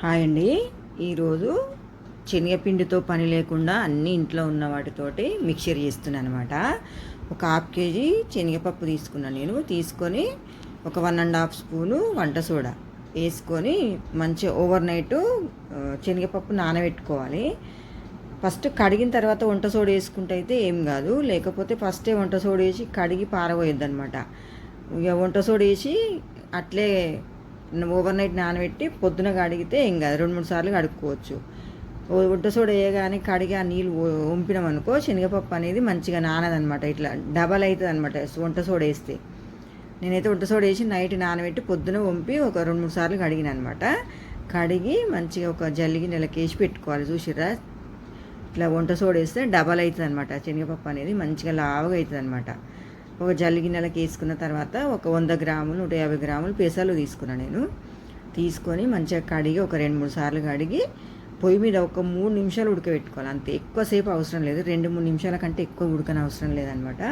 Hi అండి. ఈరోజు శనగపిండితో పని లేకుండా అన్ని ఇంట్లో ఉన్న వాటితోటి మిక్చర్ చేస్తున్నాను అనమాట ఒక హాఫ్ కేజీ శనగపప్పు తీసుకున్నాను నేను. తీసుకొని ఒక వన్ అండ్ హాఫ్ స్పూను వంట సోడా వేసుకొని మంచి ఓవర్ నైట్ శనగపప్పు నానబెట్టుకోవాలి. ఫస్ట్ కడిగిన తర్వాత వంట సోడా వేసుకుంటే అయితే ఏం కాదు. లేకపోతే ఫస్టే వంట సోడా వేసి కడిగి పారబోయొద్దు అనమాట ఇక వంట సోడా వేసి అట్లే ఓవర్ నైట్ నానబెట్టి పొద్దున కడిగితే ఏం కాదు రెండు మూడు సార్లు కడుక్కోవచ్చు. ఉడ్డ వంట వేయగానే కడిగి ఆ నీళ్ళు వంపినాం అనుకో శనగపప్పు అనేది మంచిగా నానదనమాట ఇట్లా డబల్ అవుతుంది అనమాట వంట సోడ వేస్తే. నేనైతే వంట సోడ వేసి నైట్ నానబెట్టి పొద్దున వంపి ఒక రెండు మూడు సార్లు కడిగిన అనమాట కడిగి మంచిగా ఒక జల్లిగి నెలకేసి పెట్టుకోవాలి చూసిర్రా. ఇట్లా వంట సోడ వేస్తే డబల్ అవుతుంది అనమాట శనగపప్పు అనేది మంచిగా లావుగా అవుతుంది అనమాట ఒక జల్లి గిన్నెలకు వేసుకున్న తర్వాత ఒక వంద గ్రాములు నూట యాభై గ్రాములు పెసలు తీసుకున్నాను నేను. తీసుకొని మంచిగా కడిగి ఒక రెండు మూడు సార్లు కడిగి పొయ్యి మీద ఒక మూడు నిమిషాలు ఉడకబెట్టుకోవాలి. అంతే ఎక్కువసేపు అవసరం లేదు. రెండు మూడు నిమిషాల కంటే ఎక్కువ ఉడకని అవసరం లేదనమాట.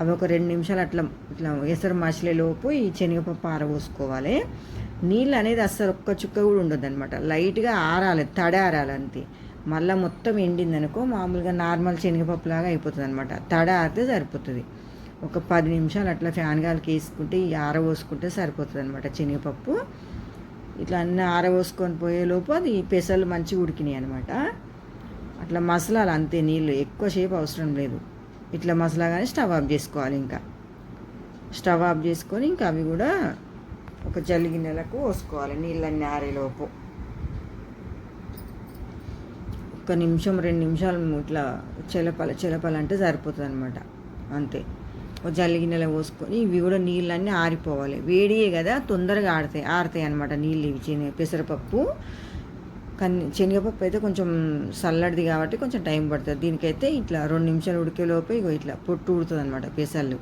అవి ఒక రెండు నిమిషాలు అట్లా ఇట్లా ఎసరు మసిలే లోపు ఈ శనగపప్పు ఆరబోసుకోవాలి. నీళ్ళు అనేది అస్సలు ఒక్క చుక్క కూడా ఉండదు అనమాట లైట్గా ఆరాలి తడి ఆరాలి అంతే. మళ్ళీ మొత్తం ఎండింది అనుకో మామూలుగా నార్మల్ శనగపప్పు లాగా అయిపోతుంది అనమాట తడ ఆరితే సరిపోతుంది. ఒక పది నిమిషాలు అట్లా ఫ్యాన్ గాలికి వేసుకుంటే ఈ ఆరబోసుకుంటే సరిపోతుంది అనమాట శనగపప్పు. ఇట్లా అన్నీ ఆరబోసుకొని పోయేలోపు అది పెసలు మంచిగా ఉడికినాయి అనమాట అట్లా మసలాలు అంతే నీళ్ళు ఎక్కువసేపు అవసరం లేదు. ఇట్లా మసలాగానే స్టవ్ ఆఫ్ చేసుకోవాలి ఇంకా. స్టవ్ ఆఫ్ చేసుకొని ఇంకా అవి కూడా ఒక జల్లి గిన్నెలకు పోసుకోవాలి నీళ్ళన్నీ ఆరేలోపు ఒక నిమిషం రెండు నిమిషాలు ఇట్లా చిలపల చిలపలంటే సరిపోతుంది అనమాట అంతే. జల్లి గిన్నెలో పోసుకొని ఇవి కూడా నీళ్ళన్నీ ఆరిపోవాలి. వేడియే కదా తొందరగా ఆడతాయి ఆరుతాయి అనమాట నీళ్ళు ఇవి శనగ పెసరపప్పు. కన్ని శనగపప్పు అయితే కొంచెం చల్లడిది కాబట్టి కొంచెం టైం పడుతుంది. దీనికైతే ఇట్లా రెండు నిమిషాలు ఉడికేలోపే ఇగో ఇట్లా పొట్టు ఉడుతుంది అనమాట పెసర్లు.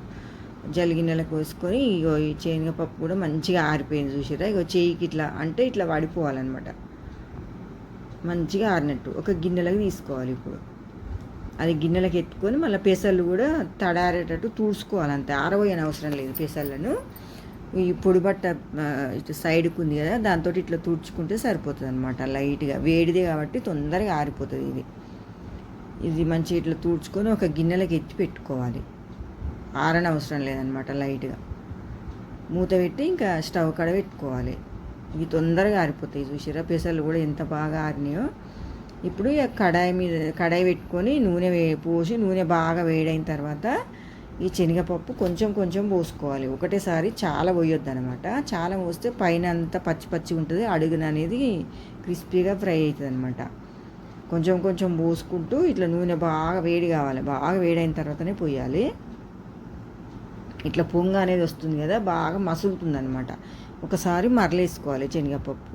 జల్లి గిన్నెలకు పోసుకొని ఇగో ఈ శనగపప్పు కూడా మంచిగా ఆరిపోయింది చూసిరా ఇగో చేయికి ఇట్లా అంటే ఇట్లా పడిపోవాలన్నమాట మంచిగా ఆరినట్టు ఒక గిన్నెలకు తీసుకోవాలి ఇప్పుడు. అది గిన్నెలకు ఎత్తుకొని మళ్ళీ పెసళ్ళు కూడా తడారేటట్టు తుడుచుకోవాలంతే. ఆరబోయని అవసరం లేదు పెసళ్ళను ఈ పొడిబట్ట ఇటు సైడ్కి ఉంది కదా దాంతో ఇట్లా తుడుచుకుంటే సరిపోతుంది అనమాట లైట్గా. వేడిదే కాబట్టి తొందరగా ఆరిపోతుంది ఇది. ఇది మంచిగా ఇట్లా తుడుచుకొని ఒక గిన్నెలకు ఎత్తి పెట్టుకోవాలి. ఆరని అవసరం లేదనమాట లైట్గా. మూత పెట్టి ఇంకా స్టవ్ కడ పెట్టుకోవాలి. ఇవి తొందరగా ఆరిపోతాయి చూసిరా పెసలు కూడా ఎంత బాగా ఆరినాయో ఇప్పుడు కడాయి మీద కడాయి పెట్టుకొని నూనె పోసి నూనె బాగా వేడైన తర్వాత ఈ శనగపప్పు కొంచెం కొంచెం పోసుకోవాలి. ఒకటేసారి చాలా పోయొద్దు అనమాట చాలా పోస్తే పైన అంతా పచ్చి పచ్చి ఉంటుంది. అడుగున అనేది క్రిస్పీగా ఫ్రై అవుతుంది అనమాట కొంచెం కొంచెం పోసుకుంటూ ఇట్లా నూనె బాగా వేడి కావాలి. బాగా వేడైన తర్వాతనే పోయాలి. ఇట్లా పొంగ అనేది వస్తుంది కదా బాగా మసులుతుంది అనమాట ఒకసారి మరలేసుకోవాలి శనగపప్పు.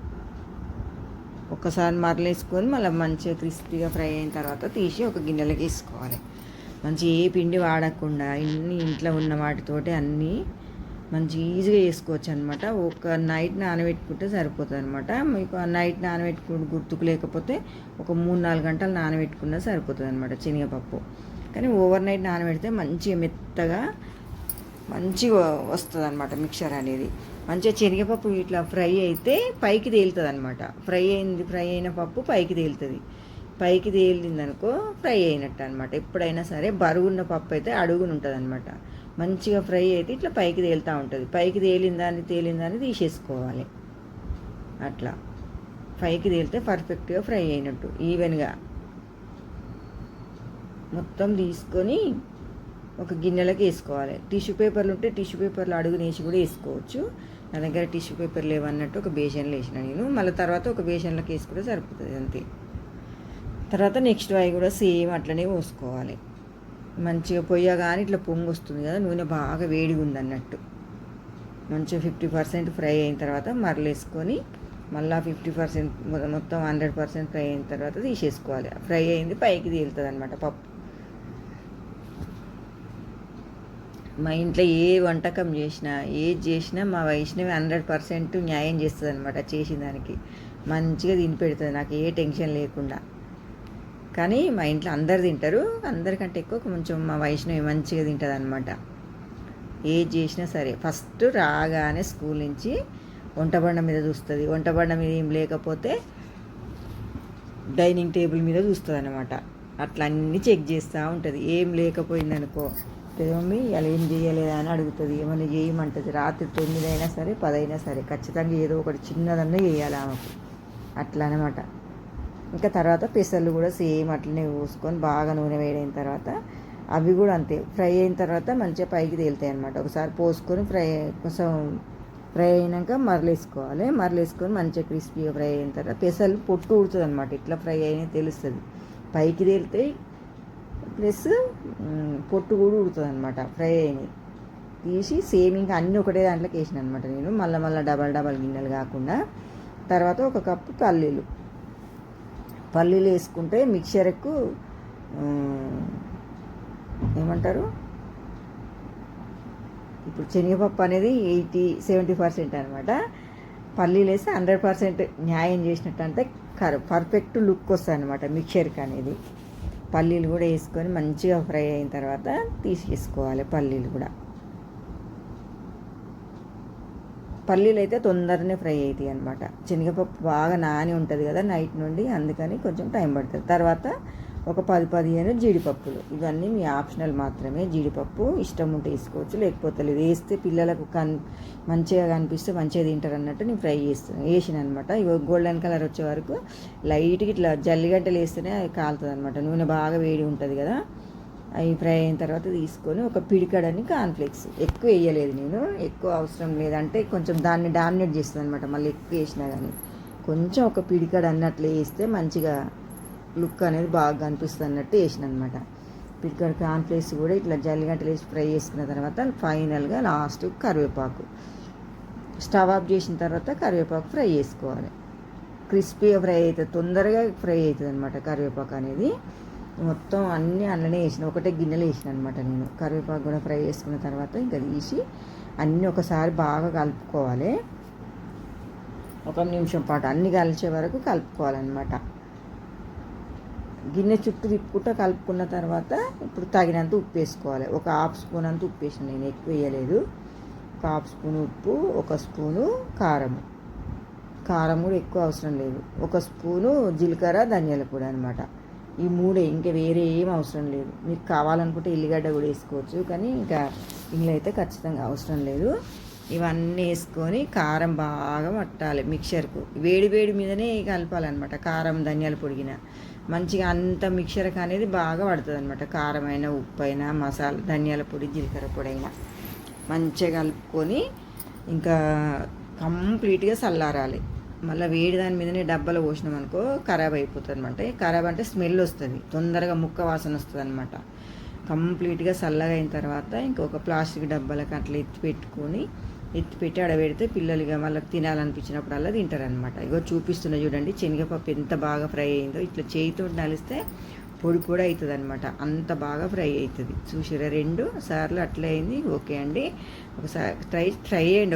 ఒక్కసారి మరలేసుకొని మళ్ళీ మంచిగా క్రిస్పీగా ఫ్రై అయిన తర్వాత తీసి ఒక గిన్నెలోకి వేసుకోవాలి. మంచి ఏ పిండి వాడకుండా ఇన్ని ఇంట్లో ఉన్న వాటితోటి అన్నీ మంచి ఈజీగా చేసుకోవచ్చు అనమాట ఒక నైట్ నానబెట్టుకుంటే సరిపోతుంది అనమాట మీకు ఆ నైట్ నానబెట్టుకుంటే గుర్తుకు లేకపోతే ఒక మూడు నాలుగు గంటలు నానబెట్టుకున్నా సరిపోతుంది అనమాట శనగపప్పు. కానీ ఓవర్ నైట్ నానబెడితే మంచిగా మెత్తగా మంచిగా వస్తుంది అనమాట మిక్చర్ అనేది. మంచిగా శనగపప్పు ఇట్లా ఫ్రై అయితే పైకి తేలుతుంది అనమాట ఫ్రై అయింది ఫ్రై అయిన పప్పు పైకి తేలుతుంది. పైకి తేలింది అనుకో ఫ్రై అయినట్టు అనమాట ఎప్పుడైనా సరే బరుగున్న పప్పు అయితే అడుగుని ఉంటుంది అనమాట మంచిగా ఫ్రై అయితే ఇట్లా పైకి తేలుతూ ఉంటుంది. పైకి తేలిందాన్ని తేలిందాన్ని తీసేసుకోవాలి. అట్లా. పైకి తేలితే పర్ఫెక్ట్గా ఫ్రై అయినట్టు ఈవెన్గా. మొత్తం తీసుకొని ఒక గిన్నెలోకి వేసుకోవాలి. టిష్యూ పేపర్లు ఉంటే టిష్యూ పేపర్లు అడుగునేసి కూడా వేసుకోవచ్చు. నా దగ్గర టిష్యూ పేపర్ లేవన్నట్టు ఒక బేషన్లో వేసిన నేను. మళ్ళీ తర్వాత ఒక బేషన్లోకి వేసుకుంటే సరిపోతుంది అంతే. తర్వాత నెక్స్ట్ అవి కూడా సేమ్ అట్లనే పోసుకోవాలి. మంచిగా పొయ్యగానే ఇట్లా పొంగు వస్తుంది కదా నూనె బాగా వేడిగా ఉంది అన్నట్టు. మంచిగా ఫిఫ్టీ పర్సెంట్ ఫ్రై అయిన తర్వాత మరలేసుకొని మళ్ళీ ఫిఫ్టీ పర్సెంట్ మొత్తం హండ్రెడ్ పర్సెంట్ ఫ్రై అయిన తర్వాత తీసేసుకోవాలి. ఫ్రై అయింది పైకి తేలుతుంది అనమాట పప్పు. మా ఇంట్లో ఏ వంటకం చేసినా ఏది చేసినా మా వైష్ణవి హండ్రెడ్ పర్సెంట్ న్యాయం చేస్తుంది అనమాట చేసిన దానికి మంచిగా తిని పెడుతుంది నాకు ఏ టెన్షన్ లేకుండా. కానీ మా ఇంట్లో అందరు తింటారు అందరికంటే ఎక్కువ కొంచెం మా వైష్ణవి మంచిగా తింటుంది అనమాట ఏది చేసినా సరే ఫస్ట్ రాగానే స్కూల్ నుంచి వంటబండ మీద చూస్తుంది. వంటబండ మీద ఏం లేకపోతే డైనింగ్ టేబుల్ మీద చూస్తుంది అనమాట అట్లా అన్నీ చెక్ చేస్తూ ఉంటుంది. ఏం లేకపోయిందనుకో. చెప్తుంది మమ్మీ. ఇలా ఏం చేయలేదా అని అడుగుతుంది. ఏమైనా చేయమంటుంది. రాత్రి తొమ్మిది అయినా సరే పదైనా సరే. ఖచ్చితంగా ఏదో ఒకటి చిన్నదన్నా చేయాలి ఆమెకు. అట్లా అనమాట ఇంకా తర్వాత పెసర్లు కూడా సేమ్ అట్లనే పోసుకొని బాగా నూనె వేడైన తర్వాత అవి కూడా అంతే. ఫ్రై అయిన తర్వాత మంచిగా పైకి తేలుతాయి అనమాట ఒకసారి పోసుకొని ఫ్రై కొంచెం ఫ్రై అయినాక మరలేసుకోవాలి. మరలేసుకొని మంచిగా క్రిస్పీగా ఫ్రై అయిన తర్వాత పెసర్లు పొట్టు ఊడుతుంది అనమాట ఇట్లా ఫ్రై అయినా తెలుస్తుంది. పైకి తేలితే ప్లస్ పొట్టు కూడా ఉడుతుంది అనమాట ఫ్రై అయినాయి తీసి సేమ్ ఇంకా అన్నీ ఒకటే దాంట్లోకి వేసిన అనమాట నేను. మళ్ళీ మళ్ళీ డబల్ డబల్ గిన్నెలు కాకుండా. తర్వాత ఒక కప్పు పల్లీలు. పల్లీలు వేసుకుంటే మిక్చర్కు ఏమంటారు? ఇప్పుడు శనగపప్పు అనేది ఎయిటీ సెవెంటీ పర్సెంట్ అనమాట పల్లీలు వేస్తే హండ్రెడ్ పర్సెంట్ న్యాయం చేసినట్టు అంటే కర పర్ఫెక్ట్ లుక్ వస్తుంది అనమాట మిక్చర్కి అనేది. పల్లీలు కూడా వేసుకొని మంచిగా ఫ్రై అయిన తర్వాత తీసేసుకోవాలి పల్లీలు కూడా. పల్లీలు అయితే తొందరనే ఫ్రై అవుతాయి అనమాట శనగపప్పు బాగా నాని ఉంటుంది కదా నైట్ నుండి అందుకని కొంచెం టైం పడుతుంది. తర్వాత ఒక పది పదిహేను జీడిపప్పులు. ఇవన్నీ మీ ఆప్షనల్ మాత్రమే. జీడిపప్పు ఇష్టం ఉంటే వేసుకోవచ్చు. లేకపోతే లేదు. వేస్తే పిల్లలకు కన్ మంచిగా కనిపిస్తే మంచిగా తింటారు అన్నట్టు నేను ఫ్రై చేస్తాను వేసిన అనమాట ఇవి గోల్డెన్ కలర్ వచ్చే వరకు లైట్గా ఇట్లా జల్లిగడ్డలు వేస్తేనే అది కాలుతుంది అనమాట నూనె బాగా వేడి ఉంటుంది కదా. అవి ఫ్రై అయిన తర్వాత తీసుకొని ఒక పిడికడని కాన్ఫ్లెక్స్ ఎక్కువ వేయలేదు నేను. ఎక్కువ అవసరం లేదంటే కొంచెం దాన్ని డామినేట్ చేస్తుంది అనమాట మళ్ళీ ఎక్కువ వేసినా కానీ కొంచెం ఒక పిడికడ అన్నట్లు వేస్తే మంచిగా లుక్ అనేది బాగా కనిపిస్తుంది అన్నట్టు వేసిన అనమాట పిడికడ కాన్ఫ్లేక్స్ కూడా ఇట్లా జల్లిగంటలు వేసి ఫ్రై చేసుకున్న తర్వాత ఫైనల్గా లాస్ట్ కరివేపాకు. స్టవ్ ఆఫ్ చేసిన తర్వాత కరివేపాకు ఫ్రై చేసుకోవాలి. క్రిస్పీగా ఫ్రై అవుతుంది తొందరగా ఫ్రై అవుతుంది అనమాట కరివేపాకు అనేది. మొత్తం అన్నీ అన్ననే వేసిన ఒకటే గిన్నెలు వేసిన అనమాట నేను. కరివేపాకు కూడా ఫ్రై చేసుకున్న తర్వాత ఇంకా తీసి అన్నీ ఒకసారి బాగా కలుపుకోవాలి. ఒక నిమిషం పాటు అన్నీ కలిసే వరకు కలుపుకోవాలన్నమాట. గిన్నె చుట్టూ తిప్పుకుంటూ కలుపుకున్న తర్వాత ఇప్పుడు తగినంత ఉప్పు వేసుకోవాలి. ఒక హాఫ్ స్పూన్ అంత ఉప్పు వేసిన నేను ఎక్కువ వేయలేదు. ఒక హాఫ్ స్పూన్ ఉప్పు ఒక స్పూను కారం. కారం కూడా ఎక్కువ అవసరం లేదు. ఒక స్పూను జీలకర్ర ధనియాల పొడి అనమాట ఈ మూడే ఇంకా వేరే ఏం అవసరం లేదు. మీకు కావాలనుకుంటే ఎల్లిగడ్డ కూడా వేసుకోవచ్చు కానీ ఇంకా ఇంగ్లీ అయితే ఖచ్చితంగా అవసరం లేదు. ఇవన్నీ వేసుకొని కారం బాగా పట్టాలి మిక్చర్కు వేడి వేడి మీదనే కలపాలన్నమాట. కారం ధనియాల పొడిగిన మంచిగా అంత మిక్చర్కి అనేది బాగా పడుతుంది అనమాట కారం అయినా ఉప్పు అయినా మసాలా ధనియాల పొడి జీలకర్ర పొడి అయినా మంచిగా కలుపుకొని ఇంకా కంప్లీట్గా చల్లారాలి మళ్ళీ వేడి దాని మీదనే డబ్బాలో పోసినాం అనుకో ఖరాబ్ అయిపోతుంది అనమాట ఖరాబ్ అంటే స్మెల్ వస్తుంది. తొందరగా ముక్క వాసన వస్తుంది అనమాట కంప్లీట్గా చల్లగా అయిన తర్వాత ఇంకొక ప్లాస్టిక్ డబ్బాలకు అట్లా ఎత్తి పెట్టుకొని ఎత్తి పెట్టి ఆడబెడితే ఇక వాళ్ళకి తినాలనిపించినప్పుడల్లా తింటారనమాట ఇగో చూపిస్తున్నా చూడండి శనగపప్పు ఎంత బాగా ఫ్రై అయిందో. ఇట్లా చేయితో నలిస్తే పొడి పొడి అవుతుంది అనమాట అంత బాగా ఫ్రై అవుతుంది చూసిరా రెండు సార్లు అట్లా అయింది. ఓకే అండి. ఒకసారి ట్రై ట్రై చేయండి.